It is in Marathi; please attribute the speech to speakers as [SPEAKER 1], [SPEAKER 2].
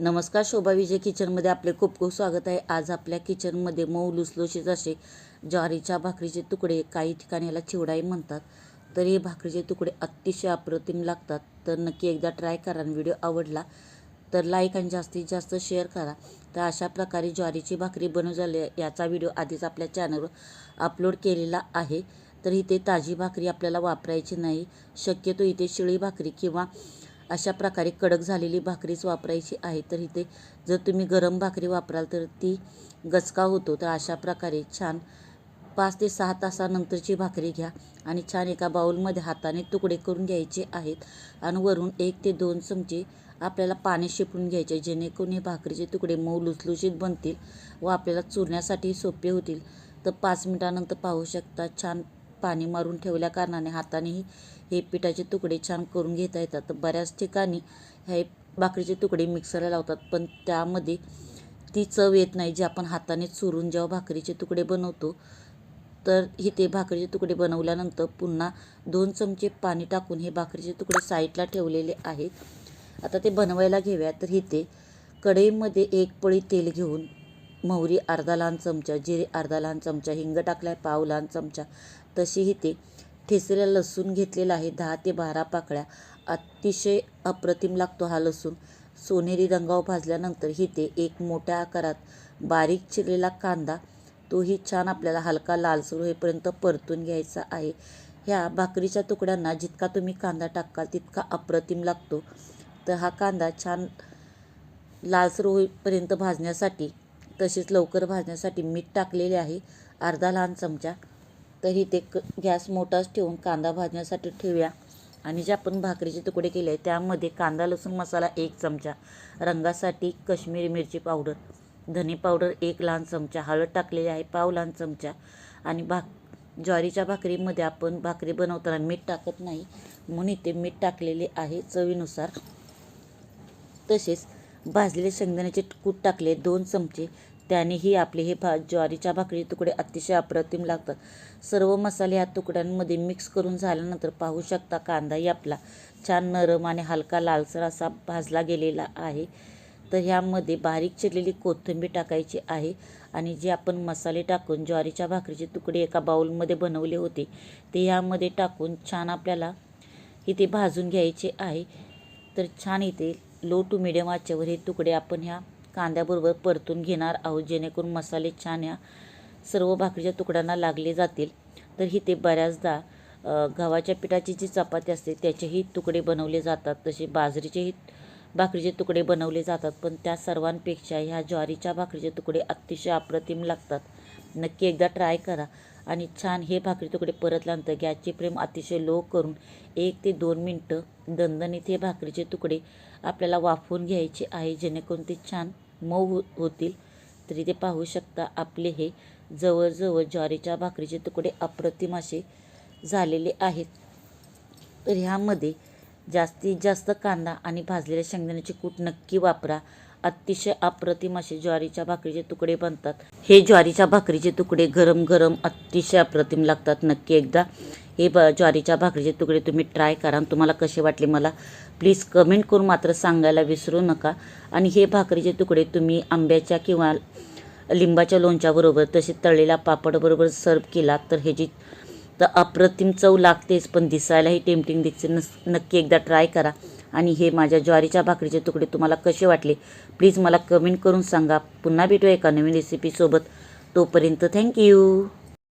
[SPEAKER 1] नमस्कार शोभा विजय किचनमध्ये आपले खूप खूप स्वागत आहे. आज आपल्या किचनमध्ये मऊ लुसलुशीत असे ज्वारीच्या भाकरीचे तुकडे काही ठिकाणी याला चिवडाई म्हणतात. तर हे भाकरीचे तुकडे अतिशय अप्रतिम लागतात. तर नक्की एकदा ट्राय करा आणि व्हिडिओ आवडला तर लाईक आणि जास्तीत जास्त शेअर करा. तर अशा प्रकारे ज्वारीची भाकरी बनवू झाली याचा व्हिडिओ आधीच आपल्या चॅनलवर अपलोड केलेला आहे. तर इथे ताजी भाकरी आपल्याला वापरायची नाही. शक्यतो इथे शिळी भाकरी किंवा अशा प्रकारे कडक झालेली भाकरीच वापरायची आहे. तर इथे जर तुम्ही गरम भाकरी वापराल तर ती गचका होतो. तर अशा प्रकारे छान पाच ते सहा तासानंतरची भाकरी घ्या आणि छान एका बाऊलमध्ये हाताने तुकडे करून घ्यायचे आहेत आणि वरून एक ते दोन चमचे आपल्याला पाणी शिपडून घ्यायचे जेणेकरून हे भाकरीचे तुकडे मऊ लुसलुशीत बनतील व आपल्याला चुरण्यासाठी सोपे होतील. तर पाच मिनटानंतर पाहू शकता छान पाणी मारून ठेवल्या कारणाने हातानेही हे पिठाचे तुकडे छान करून घेता येतात. बऱ्याच ठिकाणी हे भाकरीचे तुकडे मिक्सरला लावतात पण त्यामध्ये ती चव येत नाही. जी आपण हाताने चुरून जेव्हा भाकरीचे तुकडे बनवतो तर इथे भाकरीचे तुकडे बनवल्यानंतर पुन्हा दोन चमचे पाणी टाकून हे भाकरीचे तुकडे साईडला ठेवलेले आहेत. आता ते बनवायला घेऊया. तर इथे कढईमध्ये एक पळी तेल घेऊन मोहरी अर्धा लहान चमचा जिरे अर्धा लहान चमचा हिंग टाकलाय पाव लहान चमचा तशी ते ठेचलेला लसूण घेतलेला आहे. दहा ते बारा पाकळ्या अतिशय अप्रतिम लागतो हा लसूण. सोनेरी रंगावर भाजल्यानंतर इथे एक मोठ्या आकारात बारीक चिरलेला कांदा तोही छान आपल्याला हलका लालसर होईपर्यंत परतून घ्यायचा आहे. ह्या भाकरीच्या तुकड्यांना जितका तुम्ही कांदा टाकाल तितका अप्रतिम लागतो. तर हा कांदा छान लालसर होईपर्यंत भाजण्यासाठी तसेच लवकर भाजण्यासाठी मीठ टाकलेले आहे. अर्धा लहान चमचा तरी ते क गॅस मोठाच ठेवून कांदा भाजण्यासाठी ठेवूया. आणि जे आपण भाकरीचे तुकडे केले त्यामध्ये कांदा लसूण मसाला एक चमचा रंगासाठी कश्मीरी मिरची पावडर धने पावडर एक लहान चमचा हळद टाकलेली आहे पाव लहान चमचा आणि भाक ज्वारीच्या भाकरीमध्ये आपण भाकरी बनवताना मीठ टाकत नाही म्हणून इथे मीठ टाकलेले आहे चवीनुसार. तसेच भाजलेले शेंगदाण्याचे कूट टाकले दोन चमचे त्यानेही आपले हे भा ज्वारीच्या भाकरी तुकडे अतिशय अप्रतिम लागतात. सर्व मसाले ह्या तुकड्यांमध्ये मिक्स करून झाल्यानंतर पाहू शकता कांदाही आपला छान नरम आणि हलका लालसर असा भाजला गेलेला आहे. तर ह्यामध्ये बारीक चिरलेली कोथिंबीर टाकायची आहे आणि जे आपण मसाले टाकून ज्वारीच्या भाकरीचे तुकडे एका बाऊलमध्ये बनवले होते ते ह्यामध्ये टाकून छान आपल्याला इथे भाजून घ्यायचे आहे. तर छान इथे लो टू मिडियम आचेवर हे तुकडे आपण ह्या कांद्याबरोबर परतून घेणार आहोत जेणेकरून मसाले छान या सर्व भाकरीच्या तुकड्यांना लागले जातील. तर इथे बऱ्याचदा गव्हाच्या पिठाची जी चपाती असते त्याचेही तुकडे बनवले जातात. तसे बाजरीचेही भाकरीचे तुकडे बनवले जातात पण त्या सर्वांपेक्षा ह्या ज्वारीच्या भाकरीचे तुकडे अतिशय अप्रतिम लागतात. नक्की एकदा ट्राय करा. आणि छान हे भाकरी तुकडे परतल्यानंतर गॅसचे फ्लेम अतिशय लो करून एक ते दोन मिनटं दणदणीत हे भाकरीचे तुकडे आपल्याला वाफवून घ्यायचे आहे जेणेकरून ते छान मऊ हो- होतील. तरी ते पाहू शकता आपले हे जवळजवळ ज्वारीच्या भाकरीचे तुकडे अप्रतिम असे झालेले आहेत. तर ह्यामध्ये जास्तीत जास्त कांदा आणि भाजलेल्या शेंगदाण्याचे कूट नक्की वापरा. अतिशय अप्रतिम असे ज्वारीच्या भाकरीचे तुकडे बनतात. हे ज्वारीच्या भाकरीचे तुकडे गरम गरम अतिशय अप्रतिम लागतात नक्की एकदा. हे ब ज्वारीच्या भाकरीचे तुकडे तुम्ही ट्राय करा आणि तुम्हाला कसे वाटले मला प्लीज कमेंट करून मात्र सांगायला विसरू नका. आणि हे भाकरीचे तुकडे तुम्ही आंब्याच्या किंवा लिंबाच्या लोणच्याबरोबर तसे तळलेल्या पापडबरोबर सर्व केला तर ह्याची तर अप्रतिम चव लागतेच पण दिसायलाही टेम्पटिंग दिसते. नस नक्की एकदा ट्राय करा. आणि हे माझ्या ज्वारीच्या भाकरीचे तुकडे तुम्हाला कसे वाटले? प्लीज मला कमेंट करून सांगा. पुन्हा भेटूया एका नवीन रेसिपीसोबत तोपर्यंत थँक्यू